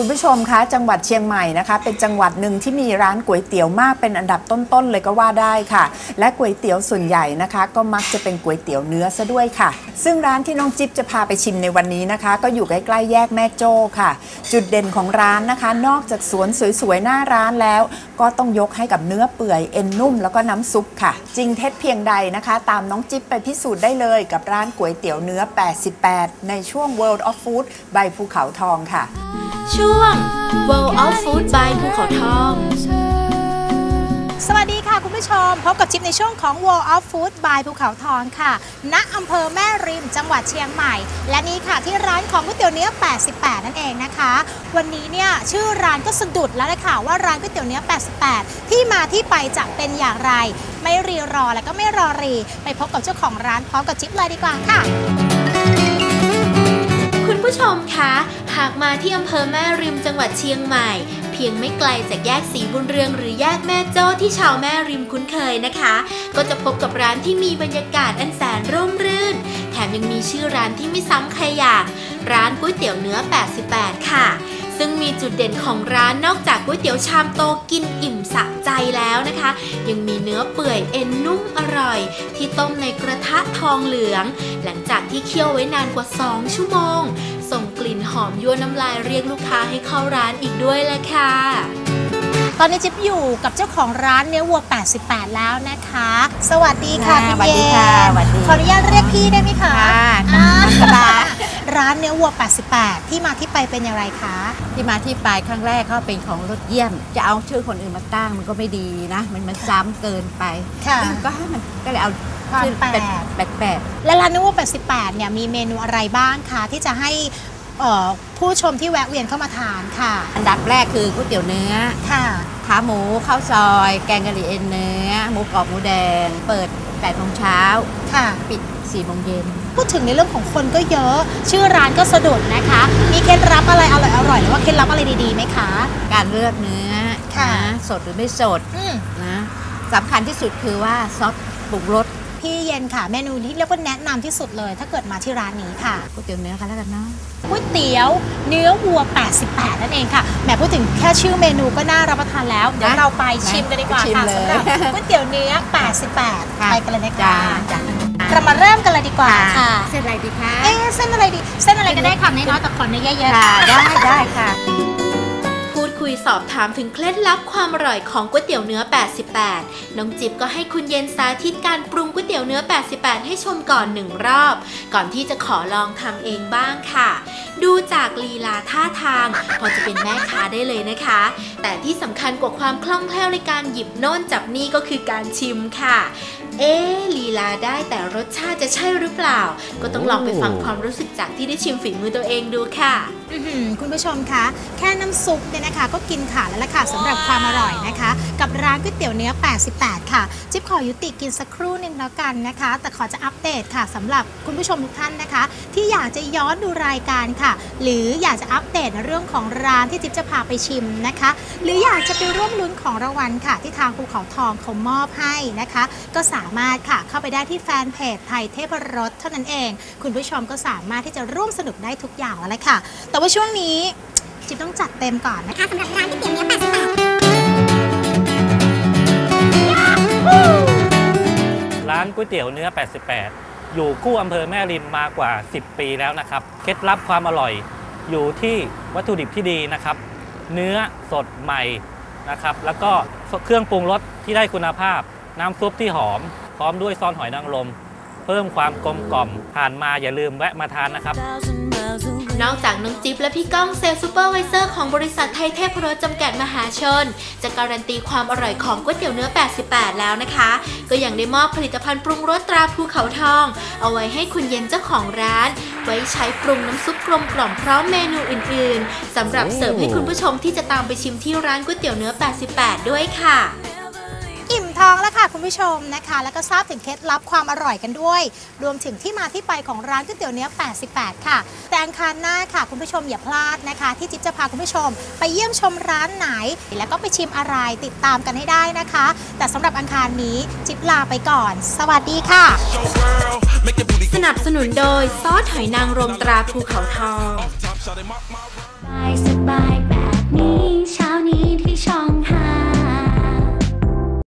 คุณผู้ชมคะจังหวัดเชียงใหม่นะคะ เป็นจังหวัดหนึ่งที่มีร้านก๋วยเตี๋ยวมากเป็นอันดับต้นๆเลยก็ว่าได้ค่ะ และก๋วยเตี๋ยวส่วนใหญ่นะคะ ก็มักจะเป็นก๋วยเตี๋ยวเนื้อซะด้วยค่ะ ซึ่งร้านที่น้องจิ๊บจะพาไปชิมในวันนี้นะคะ ก็อยู่ใกล้ๆแยกแม่โจ้ค่ะ จุดเด่นของร้านนะคะ นอกจากสวนสวยๆหน้าร้านแล้ว ก็ต้องยกให้กับเนื้อเปื่อยเอ็นนุ่มแล้วก็น้ำซุปค่ะ จริงเท็จเพียงใดนะคะ ตามน้องจิ๊บไปพิสูจน์ได้เลยกับร้านก๋วยเตี๋ยวเนื้อ 88 ในช่วง World of Food ใบภูเขาทองค่ะ ช่วง World of Food by ภูเขาทอง สวัสดีค่ะคุณผู้ชม พบกับจิ๊บในช่วงของ World of Food by ภูเขาทองค่ะ ณอำเภอแม่ริมจังหวัดเชียงใหม่ และนี่ค่ะที่ร้านของก๋วยเตี๋ยวเนื้อ 88 นั่นเองนะคะ วันนี้เนี่ยชื่อร้านก็สะดุดแล้วเลยค่ะว่าร้านก๋วยเตี๋ยวเนื้อ 88 ที่มาที่ไปจะเป็นอย่างไร ไม่รีรอและก็ไม่รอรี ไปพบกับเจ้าของร้านพร้อมกับจิ๊บเลยดีกว่าค่ะ คุณผู้ชมคะ หากมาที่อำเภอแม่ริมจังหวัดเชียงใหม่ เพียงไม่ไกลจากแยกสีบุญเรืองหรือแยกแม่โจ้ที่ชาวแม่ริมคุ้นเคยนะคะ ก็จะพบกับร้านที่มีบรรยากาศอันแสนร่มรื่น แถมยังมีชื่อร้านที่ไม่ซ้ำใครอย่าง ร้านก๋วยเตี๋ยวเนื้อ 88 ค่ะ ซึ่งมีจุดเด่นของร้านนอกจากก๋วยเตี๋ยวชามโตกินอิ่มสะใจแล้วนะคะ ยังมีเนื้อเปื่อยเอ็นนุ่มอร่อย ที่ต้มในกระทะทองเหลือง หลังจากที่เคี่ยวไว้นานกว่า 2 ชั่วโมง ส่งกลิ่นหอมยั่วน้ำลายเรียกลูกค้าให้เข้าร้านอีกด้วยแหละค่ะตอนนี้จิ๊บอยู่กับเจ้าของร้านเนื้อวัว 88 แล้วนะคะ สวัสดีค่ะค่ะคุณสวัสดีเย็นค่ะสวัสดีขออนุญาตเรียกพี่ได้ไหมคะค่ะอ่าสบาย ร้านเนื้อวัว 88 ที่มาที่ไปเป็นอย่างไรคะ ที่มาที่ไปครั้งแรกเขาเป็นของรถเยี่ยม จะเอาชื่อคนอื่นมาตั้งมันก็ไม่ดีนะ มันมันซ้ำเกินไปค่ะก็ให้มันก็เลยเอาความชื่อแปลกแปลกแปลกและร้านเนื้อวัว 88 เนี่ยมีเมนูอะไรบ้างคะที่จะให้เอ่อผู้ชมที่แวะเวียนเข้ามาทานค่ะ อันดับแรกคือก๋วยเตี๋ยวเนื้อค่ะขาหมูข้าวซอย แกงกะหรี่เอ็นเนื้อ หมูกรอบหมูแดง เปิด8โมงเช้าค่ะ ปิด 4โมงเย็นพูดถึงในเรื่องของคนก็เยอะ ชื่อร้านก็สะดุดนะคะ มีเคล็ดลับอะไรอร่อยอร่อยๆหรือว่าเคล็ดลับอะไรดีๆไหมคะ การเลือกเนื้อค่ะนะสดหรือไม่สดอืมนะสำคัญที่สุดคือว่าซอสปรุงรสพี่เย็นค่ะเมนูที่เรียกว่าแนะนำที่สุดเลย ถ้าเกิดมาที่ร้านนี้ค่ะก๋วยเตี๋ยวเนื้อกันแล้วกันเนาะก๋วยเตี๋ยวเนื้อวัว 88 นั่นเองค่ะแหมพูดถึงแค่ชื่อเมนูก็น่ารับประทานแล้วเดี๋ยวนะเราไปชิมกันดีกว่าชิมค่ะเลยสำหรับก๋วยเตี๋ยวเนื้อ 88ค่ะไปกันเลยนะจ้าคะจ้า เรามาเริ่มกันเลยดีกว่าค่ะ เส้นอะไรดีคะ เอ๊ะเส้นอะไรดี เส้นอะไรก็ได้ค่ะน้อยๆแต่ขอเนื้อเยอะๆ ค่ะ ได้ได้ค่ะพูด คุยสอบถามถึงเคล็ดลับความอร่อยของก๋วยเตี๋ยวเนื้อ 88 น้องจิ๊บก็ให้คุณเย็นสาธิตการปรุงก๋วยเตี๋ยวเนื้อ 88 ให้ชมก่อนหนึ่งรอบ ก่อนที่จะขอลองทำเองบ้างค่ะ ดูจากลีลาท่าทาง พอจะเป็นแม่ค้าได้เลยนะคะ แต่ที่สำคัญกว่าความคล่องแคล่วในการหยิบโน่นจับนี่ก็คือการชิมค่ะเอ๊ลีลาได้แต่รสชาติจะใช่หรือเปล่า ก็ต้องลองไปฟังความรู้สึกจากที่ได้ชิมฝีมือตัวเองดูค่ะคุณผู้ชมคะ แค่น้ำซุปเนี่ยนะคะก็กินขาดแล้วล่ะค่ะสำหรับความอร่อยนะคะ กับร้านก๋วยเตี๋ยวเนื้อ 88 ค่ะ จิ๊บขอยุติกินสักครู่หนึงแล้วกันนะคะ แต่ขอจะอัปเดตค่ะสำหรับคุณผู้ชมทุกท่านนะคะ ที่อยากจะย้อนดูรายการค่ะ หรืออยากจะอัปเดตในเรื่องของร้านที่จิ๊บจะพาไปชิมนะคะ หรืออยากจะไปร่วมลุ้นของรางวัลค่ะ ที่ทางภูเขาทองเขามอบให้นะคะ ก็สามารถค่ะเข้าไปได้ที่แฟนเพจไทยเทพรสเท่านั้นเอง คุณผู้ชมก็สามารถที่จะร่วมสนุกได้ทุกอย่างแล้วแหละค่ะ แต่ว่าช่วงนี้ จิบต้องจัดเต็มก่อนนะคะสำหรับร้านก๋วยเตี๋ยวเนื้อ88ร้านก๋วยเตี๋ยวเนื้อ 88 อยู่คู่อำเภอแม่ริมมากว่า 10 ปีแล้วนะครับ เคล็ดลับความอร่อยอยู่ที่วัตถุดิบที่ดีนะครับ เนื้อสดใหม่นะครับ แล้วก็เครื่องปรุงรสที่ได้คุณภาพ น้ำซุปที่หอม พร้อมด้วยซอสหอยนางรม เพิ่มความกลมกล่อมผ่านมาอย่าลืมแวะมาทานนะครับ นอกจากน้องจิ๊บและพี่ก้องเซลล์ซูเปอร์ไวิเซอร์ของบริษัทไทยเทพรสจำกัดมหาชน จะการันตีความอร่อยของก๋วยเตี๋ยวเนื้อ 88 แล้วนะคะ ก็ยังได้มอบผลิตภัณฑ์ปรุงรสตราภูเขาทอง เอาไว้ให้คุณเย็นเจ้าของร้าน ไว้ใช้ปรุงน้ำซุปกลมกล่อมพร้อมเมนูอื่นๆสำหรับเสิร์ฟให้คุณผู้ชมที่จะตามไปชิมที่ร้านก๋วยเตี๋ยวเนื้อ 88 ด้วยค่ะ อิ่มท้องแล้ว ค่ะคุณผู้ชมนะคะ แล้วก็ทราบถึงเคล็ดลับความอร่อยกันด้วย รวมถึงที่มาที่ไปของร้านก๋วยเตี๋ยวเนื้อ 88 ค่ะ แต่อังคารหน้าค่ะ คุณผู้ชมอย่าพลาดนะคะ ที่จิ๊บจะพาคุณผู้ชม ไปเยี่ยมชมร้านไหน แล้วก็ไปชิมอะไรติดตามกันให้ได้นะคะ แต่สำหรับอังคารนี้จิ๊บลาไปก่อน สวัสดีค่ะ สนับสนุนโดยซอสหอยนางรมตราภูเขาทองสบายสบายแบบนี้เช้านี้